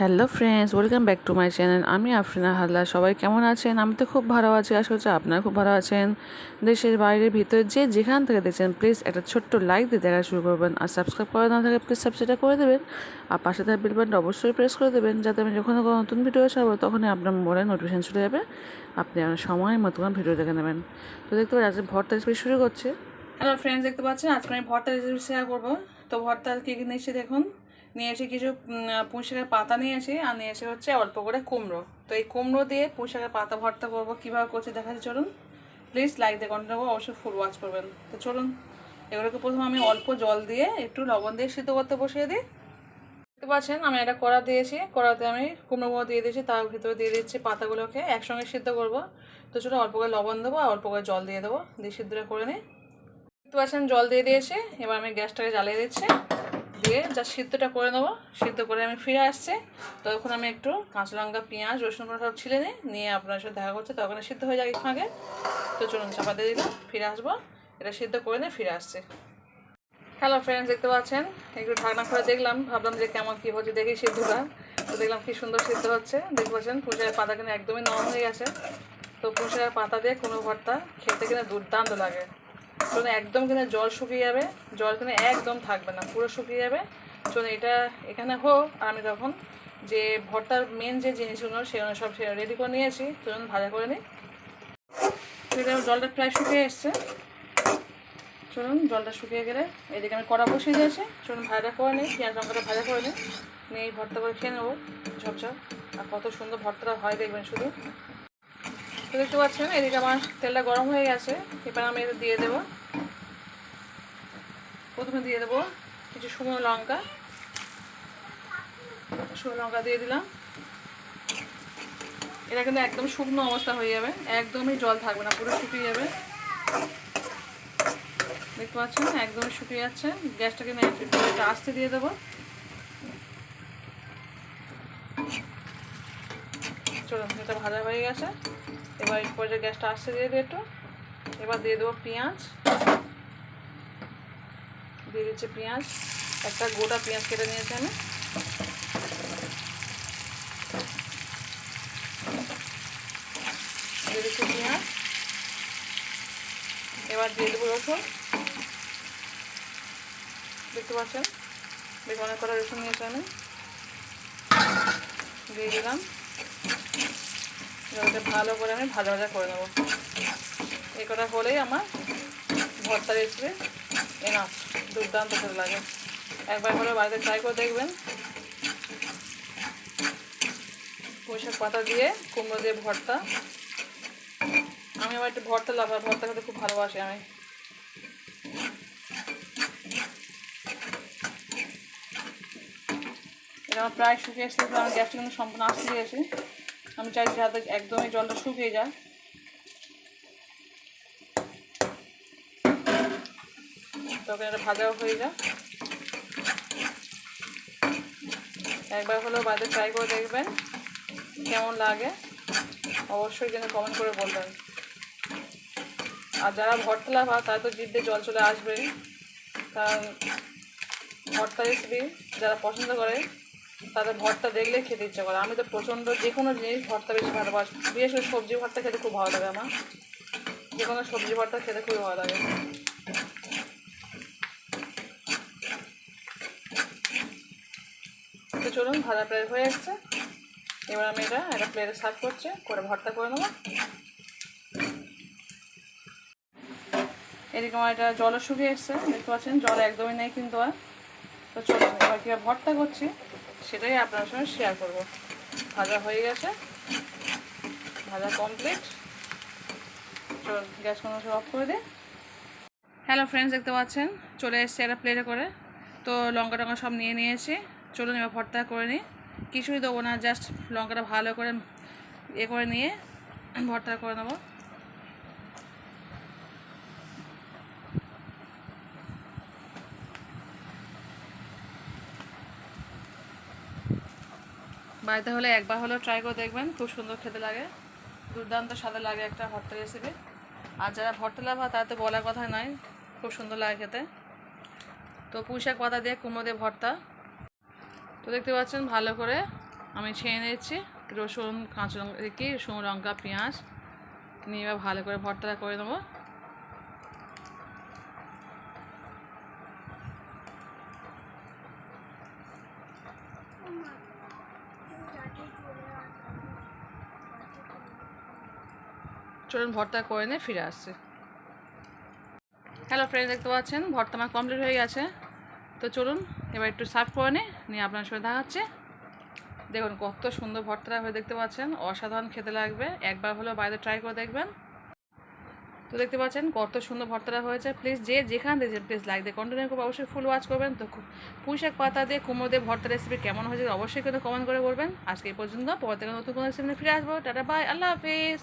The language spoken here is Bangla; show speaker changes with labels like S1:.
S1: Hello friends, welcome back to my channel. আমি আফরিনা হালদার। সবাই কেমন আছেন? আমি তো খুব ভালো আছি, আশা করছি আপনারা খুব ভালো আছেন। দেশের বাইরে ভিতরে যে যেখান থেকে দেখছেন প্লিজ একটা ছোট্ট লাইক দিয়ে দেখা শুরু করবেন। আর সাবস্ক্রাইব করা না থাকে প্লিজ সাবস্ক্রাইব করে দেবেন। আর পাশে থাকা বেল অবশ্যই প্রেস করে দেবেন, যাতে আমি যখন কোনো নতুন ভিডিও ছাড়বো তখনই আপনার মোবাইলে নোটিফিকেশন চলে যাবে। আপনি আমার সময় মতো ভিডিও দেখে নেবেন। তো দেখতে পাচ্ছি আজকে ভর্তা রেসিপি শুরু করছে। হ্যালো ফ্রেন্ডস, দেখতে পাচ্ছেন? আজকে আমি ভর্তা রেসিপি শেয়ার করব। তো ভর্তা কী কী নিয়েছি দেখুন। নিয়ে এসে কিছু পুঁই শাকের পাতা নিয়ে এসে, আর নিয়ে এসে হচ্ছে অল্প করে কুমড়ো। তো এই কুমড়ো দিয়ে পুঁই শাকের পাতা ভর্তা করব। কীভাবে করছি দেখাচ্ছি, চলুন। প্লিজ লাইক দিয়ে কন্টিনিউ করব অবশ্যই ফুল ওয়াচ করবেন। তো চলুন, এগুলোকে প্রথমে আমি অল্প জল দিয়ে একটু লবণ দিয়ে সিদ্ধ করতে বসিয়ে দিই। দেখতে পাচ্ছেন, আমি একটা কড়া দিয়েছি। কড়াতে আমি কুমড়োগুলো দিয়ে দিয়েছি, তার ভিতরে দিয়ে দিচ্ছি পাতাগুলোকে। একসঙ্গে সিদ্ধ করব। তো চলো অল্প করে লবণ দেবো আর অল্প করে জল দিয়ে দেবো। দিয়ে সিদ্ধটা করে নিই। দেখতে পাচ্ছেন, জল দিয়ে দিয়েছি। এবার আমি গ্যাসটাকে জ্বালিয়ে দিচ্ছি। দিয়ে যা সিদ্ধটা করে নেব। সিদ্ধ করে আমি ফিরে আসছি। তখন আমি একটু কাঁচা লঙ্কা, পেঁয়াজ, রসুন সব ছিলে নিই। নিয়ে আপনার সাথে দেখা করছে। তখন সিদ্ধ হয়ে যাক একটু আগে। তো চলুন, চাপা দিয়ে দিলাম। ফিরে আসব। এটা সিদ্ধ করে নিয়ে ফিরে আসছে। হ্যালো ফ্রেন্ডস দেখতে পাচ্ছেন? একটু ঢাকনা করে দেখলাম। ভাবলাম যে কেমন কী হচ্ছে দেখি সিদ্ধটা। তো দেখলাম কী সুন্দর সিদ্ধ হচ্ছে। দেখতে পাচ্ছেন পুষার পাতা কিন্তু একদমই নরম হয়ে গেছে। তো পুষার পাতা দিয়ে কোনো ভর্তা খেতে কিনা দুর্দান্ত লাগে। চলুন একদম কিন্তু জল শুকিয়ে যাবে, জল কিন্তু একদম থাকবে না, পুরো শুকিয়ে যাবে। চলুন এটা এখানে হোক আমি তখন যে ভর্তার মেন যে জিনিসগুলো সেগুলো সব রেডি করে নিয়েছি। চলুন ভাজা করে নিই। জলটা প্রায় শুকিয়ে এসছে। চলুন জলটা শুকিয়ে গেলে এদিকে আমি কড়া বসিয়ে দিয়েছি। চলুন ভাজা করে নিই, পেঁয়াজ লঙ্কাটা ভাজা করে নিই। নিয়ে ভর্তা করে খেয়ে নেব। ঝপঝপ আর কত সুন্দর ভর্তাটা হয় দেখবেন শুধু। তো দেখতে পাচ্ছেন, এদিকে আমার তেলটা গরম হয়ে গেছে। এবার আমি এটা দিয়ে দেবো। প্রথমে দিয়ে দেবো কিছু শুকনো লঙ্কা। শুকনো লঙ্কা দিয়ে দিলাম। এটা কিন্তু একদম শুকনো অবস্থা হয়ে যাবে। একদমই জল থাকবে না, পুরো শুকিয়ে যাবে। দেখতে পাচ্ছেন, একদমই শুকিয়ে যাচ্ছে। গ্যাসটাকে একটু আস্তে দিয়ে দেবো। চলুন, এটা ভাজা হয়ে গেছে। এবার এই পর্যায়ে গ্যাসটা আসতে দিয়ে দিই একটু। এবার দিয়ে দেবো পেঁয়াজ। দিয়ে দিচ্ছি পেঁয়াজ। একটা গোটা পেঁয়াজ কেটে নিয়েছি আমি। দিয়ে দিচ্ছি পেঁয়াজ। এবার দিয়ে দেবো রসুন। দেখতে পাচ্ছেন? বেশ অনেক কটা রসুন নিয়েছি আমি। দিয়ে দিলাম। এবারে ভালো করে আমি ভাজা ভাজা করে নেব। এই কটা হলেই আমার ভর্তা রেসিপি এনাফ দুর্দান্ত করে লাগে। একবার হলে বাড়িতে ট্রাই করে দেখবেন। পুঁইশাক পাতা দিয়ে কুমড়ো দিয়ে ভর্তা। আমি আবার একটু ভর্তা লাভার ভর্তা খেতে খুব ভালোবাসি আমি। এটা আমার প্রায় শুকিয়ে এসেছে আমি গ্যাসটা কিন্তু সম্পূর্ণ আসতে দিয়েছি। আমি চাইছি যাতে একদমই জলটা শুকিয়ে যায়। তখন এটা ভাজাও হয়ে যায় একবার হলেও বাড়িতে ট্রাই করে দেখবেন কেমন লাগে। অবশ্যই কিন্তু কমেন্ট করে বলবেন। আর যারা ভর্তা লাভা তারা তো জিভে জল চলে আসবেই। কারণ ভর্তা রেসিপি যারা পছন্দ করে তাদের ভর্তা দেখলে খেতে ইচ্ছা করে। আমি তো প্রচণ্ড যে কোনো জিনিস ভর্তা বেশি ভালোবাসি। বিশেষ করে সবজি ভর্তা খেতে খুব ভালো লাগে আমার। যে কোনো সবজি ভর্তা খেতে খুবই ভালো লাগে। তো চলুন, ভাজা প্লেট হয়ে এসছে এবার আমি এটা, একটা প্লেটে সার্ভ করছি, করে ভর্তা করে নেব। এদিকে আমার এটা জলও শুকিয়ে এসছে। দেখতে পাচ্ছেন, জল একদমই নেই কিন্তু আর। তো চলুন এবার কীভাবে ভর্তা করছি, সেটাই আপনার সঙ্গে শেয়ার করব। ভাজা হয়ে গেছে, ভাজা কমপ্লিট চল, গ্যাস কোনো অফ করে দিই হ্যালো ফ্রেন্ডস দেখতে পাচ্ছেন, চলে এসছে একটা প্লেটে করে। তো লঙ্কা টঙ্কা সব নিয়ে নিয়েছি। চলুন এবার ভর্তা করে নিই। কিছুই দেবো না জাস্ট লঙ্কাটা ভালো করে এ করে নিয়ে ভর্তা করে নেব। বাড়িতে হলে একবার হলেও ট্রাই করে দেখবেন, খুব সুন্দর খেতে লাগে। দুর্দান্ত স্বাদে লাগে একটা ভর্তা রেসিপি আর যারা ভর্তা লাভা তারা তো বলার কথা নয় খুব সুন্দর লাগে খেতে। তো পুঁইশাক পাতা দিয়ে কুমড়ো দিয়ে ভর্তা। তো দেখতে পাচ্ছেন ভালো করে আমি ছেঁয়ে নিচ্ছি রসুন, কাঁচা লঙ্কা, কি শুকনো লঙ্কা, পেঁয়াজ। নিয়ে এবার ভালো করে ভর্তাটা করে নেব। চলুন ভর্তা করে নিয়ে ফিরে আসছি। হ্যালো ফ্রেন্ড দেখতে পাচ্ছেন? ভর্তা আমার কমপ্লিট হয়ে গেছে। তো চলুন, এবার একটু সার্ভ করে নিয়ে আপনার সঙ্গে দেখাচ্ছে দেখুন, কত সুন্দর ভর্তাটা হয়ে দেখতে পাচ্ছেন। অসাধারণ খেতে লাগবে। একবার হলেও বাইরে ট্রাই করে দেখবেন। তো দেখতে পাচ্ছেন, কত সুন্দর ভর্তাটা হয়েছে। প্লিজ যে যেখান থেকে প্লিজ লাইক দিয়ে কন্টিনিউ করবে অবশ্যই ফুল ওয়াচ করবেন। তো পুঁই শাক পাতা দিয়ে কুমড়ো দিয়ে ভর্তা রেসিপি কেমন হয়েছে অবশ্যই কিন্তু কমেন্ট করে বলবেন। আজকে এই পর্যন্ত পরে থেকে নতুন কোনো রেসিপি ফিরে আসব। টাটা বাই আল্লাহ হাফিজ।